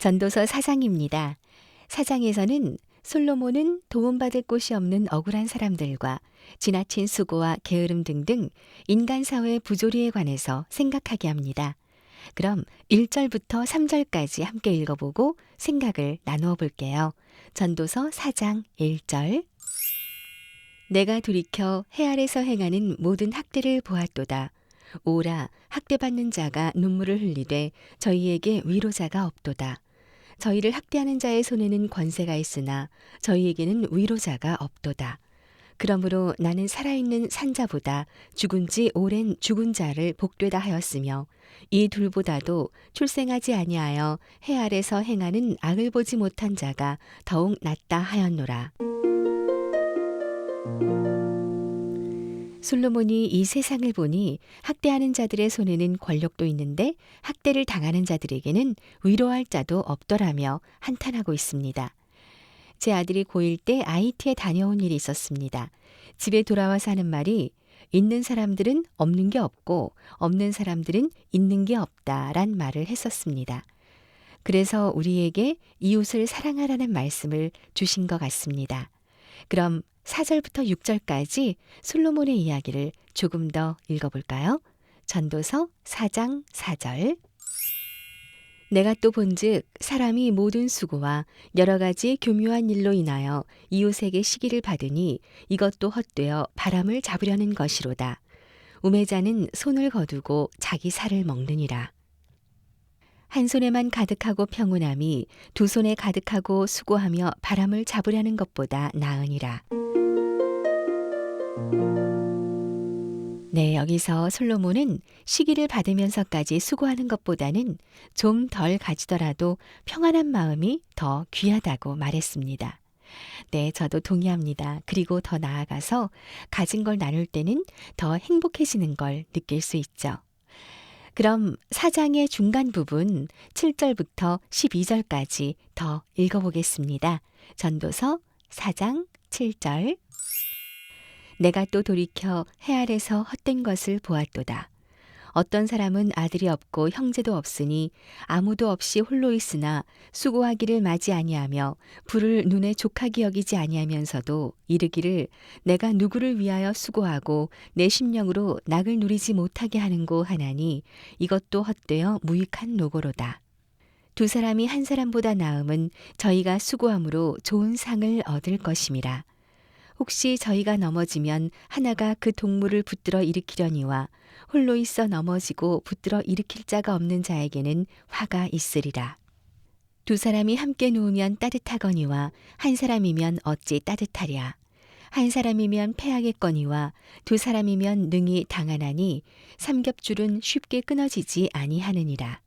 전도서 4장입니다. 4장에서는 솔로몬은 도움받을 곳이 없는 억울한 사람들과 지나친 수고와 게으름 등등 인간 사회의 부조리에 관해서 생각하게 합니다. 그럼 1절부터 3절까지 함께 읽어보고 생각을 나누어 볼게요. 전도서 4장 1절 내가 돌이켜 해 아래서 행하는 모든 학대를 보았도다. 오라 학대받는 자가 눈물을 흘리되 저희에게 위로자가 없도다. 저희를 학대하는 자의 손에는 권세가 있으나 저희에게는 위로자가 없도다. 그러므로 나는 살아있는 산자보다 죽은 지 오랜 죽은 자를 복되다 하였으며 이 둘보다도 출생하지 아니하여 해 아래서 행하는 악을 보지 못한 자가 더욱 낫다 하였노라. 솔로몬이 이 세상을 보니 학대하는 자들의 손에는 권력도 있는데 학대를 당하는 자들에게는 위로할 자도 없더라며 한탄하고 있습니다. 제 아들이 고1 때 IT에 다녀온 일이 있었습니다. 집에 돌아와서 하는 말이 있는 사람들은 없는 게 없고 없는 사람들은 있는 게 없다란 말을 했었습니다. 그래서 우리에게 이웃을 사랑하라는 말씀을 주신 것 같습니다. 그럼 4절부터 6절까지 솔로몬의 이야기를 조금 더 읽어볼까요? 전도서 4장 4절 내가 또 본즉 사람이 모든 수고와 여러 가지 교묘한 일로 인하여 이웃에게 시기를 받으니 이것도 헛되어 바람을 잡으려는 것이로다. 우매자는 손을 거두고 자기 살을 먹느니라. 한 손에만 가득하고 평온함이 두 손에 가득하고 수고하며 바람을 잡으려는 것보다 나으니라. 네, 여기서 솔로몬은 시기를 받으면서까지 수고하는 것보다는 좀 덜 가지더라도 평안한 마음이 더 귀하다고 말했습니다. 네, 저도 동의합니다. 그리고 더 나아가서 가진 걸 나눌 때는 더 행복해지는 걸 느낄 수 있죠. 그럼 사장의 중간 부분 7절부터 12절까지 더 읽어보겠습니다. 전도서 4장 7절 내가 또 돌이켜 해 아래서 헛된 것을 보았도다. 어떤 사람은 아들이 없고 형제도 없으니 아무도 없이 홀로 있으나 수고하기를 맞이 아니하며 불을 눈에 족하게 여기지 아니하면서도 이르기를 내가 누구를 위하여 수고하고 내 심령으로 낙을 누리지 못하게 하는고 하나니 이것도 헛되어 무익한 노고로다. 두 사람이 한 사람보다 나음은 저희가 수고함으로 좋은 상을 얻을 것임이라. 혹시 저희가 넘어지면 하나가 그 동물을 붙들어 일으키려니와 홀로 있어 넘어지고 붙들어 일으킬 자가 없는 자에게는 화가 있으리라. 두 사람이 함께 누우면 따뜻하거니와 한 사람이면 어찌 따뜻하랴. 한 사람이면 패하겠거니와 두 사람이면 능히 당하나니 삼겹줄은 쉽게 끊어지지 아니하느니라.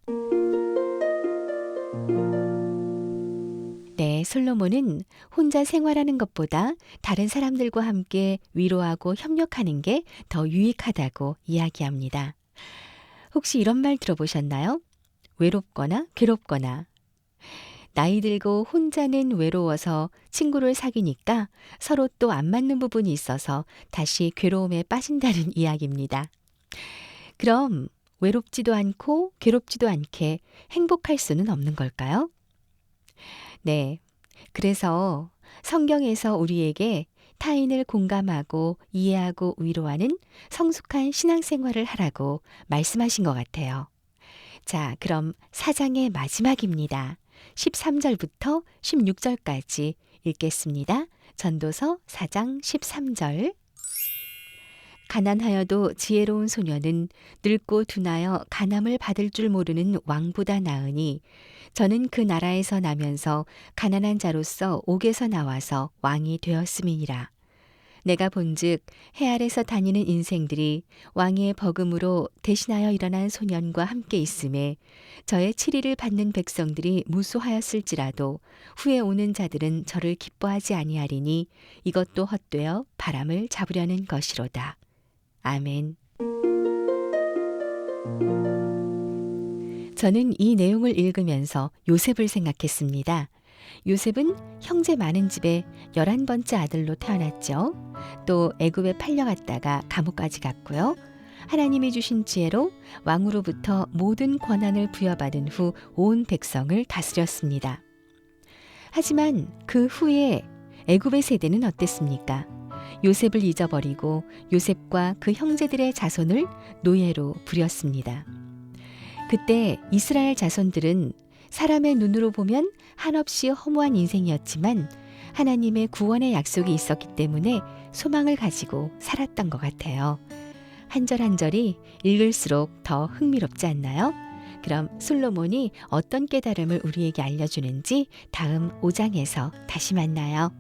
네, 솔로몬은 혼자 생활하는 것보다 다른 사람들과 함께 위로하고 협력하는 게 더 유익하다고 이야기합니다. 혹시 이런 말 들어보셨나요? 외롭거나 괴롭거나. 나이 들고 혼자는 외로워서 친구를 사귀니까 서로 또 안 맞는 부분이 있어서 다시 괴로움에 빠진다는 이야기입니다. 그럼 외롭지도 않고 괴롭지도 않게 행복할 수는 없는 걸까요? 네. 그래서 성경에서 우리에게 타인을 공감하고 이해하고 위로하는 성숙한 신앙생활을 하라고 말씀하신 것 같아요. 자, 그럼 사장의 마지막입니다. 13절부터 16절까지 읽겠습니다. 전도서 4장 13절. 가난하여도 지혜로운 소녀는 늙고 둔하여 가남을 받을 줄 모르는 왕보다 나으니 저는 그 나라에서 나면서 가난한 자로서 옥에서 나와서 왕이 되었음이니라. 내가 본즉 해 아래서 다니는 인생들이 왕의 버금으로 대신하여 일어난 소년과 함께 있음에 저의 치리를 받는 백성들이 무수하였을지라도 후에 오는 자들은 저를 기뻐하지 아니하리니 이것도 헛되어 바람을 잡으려는 것이로다. 아멘. 저는 이 내용을 읽으면서 요셉을 생각했습니다. 요셉은 형제 많은 집에 열한 번째 아들로 태어났죠. 또 애굽에 팔려갔다가 감옥까지 갔고요. 하나님이 주신 지혜로 왕으로부터 모든 권한을 부여받은 후 온 백성을 다스렸습니다. 하지만 그 후에 애굽의 세대는 어땠습니까? 요셉을 잊어버리고 요셉과 그 형제들의 자손을 노예로 부렸습니다. 그때 이스라엘 자손들은 사람의 눈으로 보면 한없이 허무한 인생이었지만 하나님의 구원의 약속이 있었기 때문에 소망을 가지고 살았던 것 같아요. 한 절 한 절이 읽을수록 더 흥미롭지 않나요? 그럼 솔로몬이 어떤 깨달음을 우리에게 알려주는지 다음 5장에서 다시 만나요.